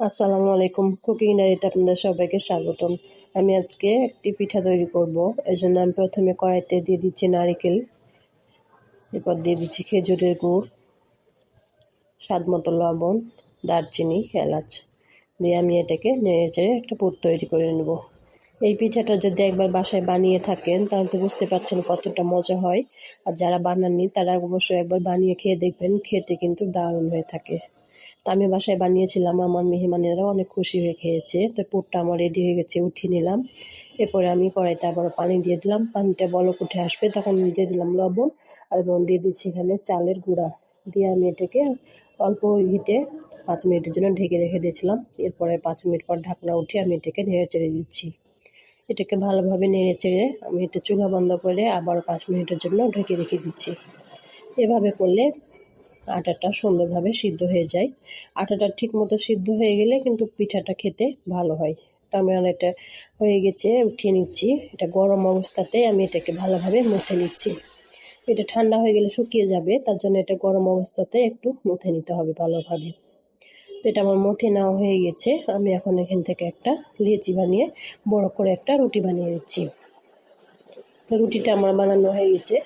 আসসালামু আলাইকুম। কুকিং ডায়েরিতে আপনাদের সবাইকে স্বাগতম। আমি আজকে একটি পিঠা তৈরি করব। এই জন্য আমি প্রথমে কড়াইতে দিয়ে দিচ্ছি নারিকেল, এরপর দিয়ে দিচ্ছি খেজুরের গুড়, স্বাদ মতো লবণ, দারচিনি, এলাচ। দিয়ে আমি এটাকে নেড়ে চেড়ে একটা পুর তৈরি করে নেব। এই পিঠাটা যদি একবার বাসায় বানিয়ে থাকেন, তাহলে তো বুঝতে পারছেন কতটা মজা হয়। আর যারা বানাননি, তারা অবশ্যই একবার বানিয়ে খেয়ে দেখবেন। খেতে কিন্তু দারুণ হয়ে থাকে। তো আমি বাসায় বানিয়েছিলাম, আমার মেহমানেরাও অনেক খুশি হয়ে খেয়েছে। তো পুরটা আমার রেডি হয়ে গেছে, উঠিয়ে নিলাম। এরপরে আমি কড়াইটা আবার পানি দিয়ে দিলাম। পানিটা বলক উঠে আসবে, তখন দিয়ে দিলাম লবণ আর এবং দিয়ে দিচ্ছি এখানে চালের গুঁড়া। দিয়ে আমি এটাকে অল্প হিটে পাঁচ মিনিটের জন্য ঢেকে রেখে দিয়েছিলাম। এরপরে পাঁচ মিনিট পর ঢাকনা উঠিয়ে আমি এটাকে নেড়ে চেড়ে দিচ্ছি। এটাকে ভালোভাবে নেড়ে চেড়ে আমি এটা চুলা বন্ধ করে আবার পাঁচ মিনিটের জন্য ঢেকে রেখে দিচ্ছি। এভাবে করলে আটাটা সুন্দরভাবে সিদ্ধ হয়ে যায়। আটাটা ঠিক মতো সিদ্ধ হয়ে গেলে কিন্তু পিঠাটা খেতে ভালো হয়। তো আমি অনেকটা হয়ে গেছে, উঠিয়ে নিচ্ছি। এটা গরম অবস্থাতে আমি এটাকে ভালোভাবে মুথে নিচ্ছি। এটা ঠান্ডা হয়ে গেলে শুকিয়ে যাবে, তার জন্য এটা গরম অবস্থাতে একটু মুথে নিতে হবে ভালোভাবে। তো এটা আমার মুথে নেওয়া হয়ে গেছে। আমি এখন এখান থেকে একটা লিচি বানিয়ে, বড় করে একটা রুটি বানিয়ে নিচ্ছি। তো রুটিটা আমার বানানো হয়ে গেছে।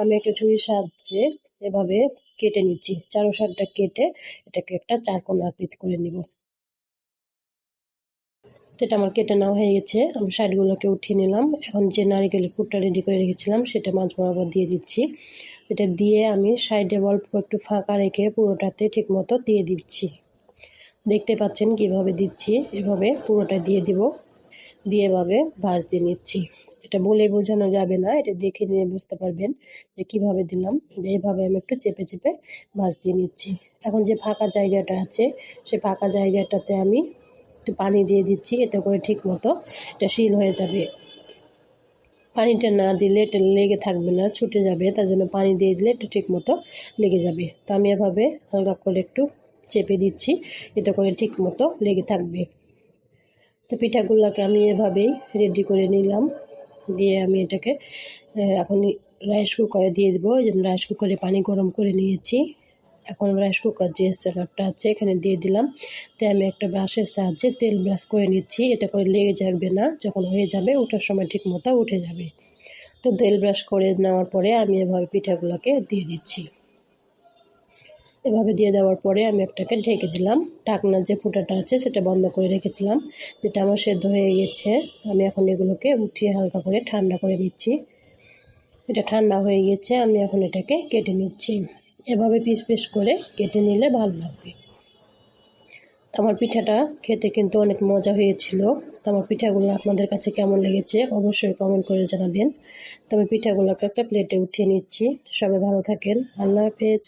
আমি একটা ছুরির সাহায্যে এভাবে কেটে নিচ্ছি। চারো সারটা কেটে এটাকে একটা চারকোনা আকৃতি করে নিব। এটা আমার কেটে নেওয়া হয়ে গেছে। আমি সাইডগুলোকে উঠিয়ে নিলাম। এখন যে নারিকেলের পুরটা রেডি করে রেখেছিলাম, সেটা মাছ বরাবর দিয়ে দিচ্ছি। এটা দিয়ে আমি সাইডে অল্প একটু ফাঁকা রেখে পুরোটাতে ঠিকমতো দিয়ে দিচ্ছি। দেখতে পাচ্ছেন কীভাবে দিচ্ছি? এভাবে পুরোটা দিয়ে দিব। দিয়ে এভাবে ভাজ দিয়ে নিচ্ছি। এটা বলে বোঝানো যাবে না, এটা দেখে নিয়ে বুঝতে পারবেন যে কীভাবে দিলাম। যে এইভাবে আমি একটু চেপে চেপে ভাজ দিয়ে নিচ্ছি। এখন যে ফাঁকা জায়গাটা আছে, সে ফাঁকা জায়গাটাতে আমি একটু পানি দিয়ে দিচ্ছি, এতে করে ঠিক মতো এটা শিল হয়ে যাবে। পানিটা না দিলে এটা লেগে থাকবে না, ছুটে যাবে, তার জন্য পানি দিয়ে দিলে এটা ঠিক মতো লেগে যাবে। তো আমি এভাবে হালকা করে একটু চেপে দিচ্ছি, এতে করে ঠিক মতো লেগে থাকবে। তো পিঠাগুলোকে আমি এভাবেই রেডি করে নিলাম। দিয়ে আমি এটাকে এখন রাইস কুকারে দিয়ে দেবো। এই জন্য রাইস কুকারে পানি গরম করে নিয়েছি। এখন রাইস কুকার যে স্ট্যান্ডারটা আছে এখানে দিয়ে দিলাম। তো আমি একটা ব্রাশের সাহায্যে তেল ব্রাশ করে নিচ্ছি। এতে করে লেগে যাবে না। যখন হয়ে যাবে, ওঠার সময় ঠিক মতো উঠে যাবে। তো তেল ব্রাশ করে নেওয়ার পরে আমি এভাবে পিঠাগুলোকে দিয়ে দিচ্ছি। এভাবে দিয়ে দেওয়ার পরে আমি একটাকে ঢেকে দিলাম। ঢাকনার যে ফুটাটা আছে সেটা বন্ধ করে রেখেছিলাম, যেটা আমার সেদ্ধ হয়ে গেছে। আমি এখন এগুলোকে উঠিয়ে হালকা করে ঠান্ডা করে নিচ্ছি। এটা ঠান্ডা হয়ে গেছে, আমি এখন এটাকে কেটে নিচ্ছি। এভাবে পিস পিস করে কেটে নিলে ভালো লাগবে। আমার পিঠাটা খেতে কিন্তু অনেক মজা হয়েছিল। আমার পিঠাগুলো আপনাদের কাছে কেমন লেগেছে অবশ্যই কমেন্ট করে জানাবেন। তো আমি পিঠাগুলোকে একটা প্লেটে উঠিয়ে নিচ্ছি। সবাই ভালো থাকেন। আল্লাহ হাফেজ।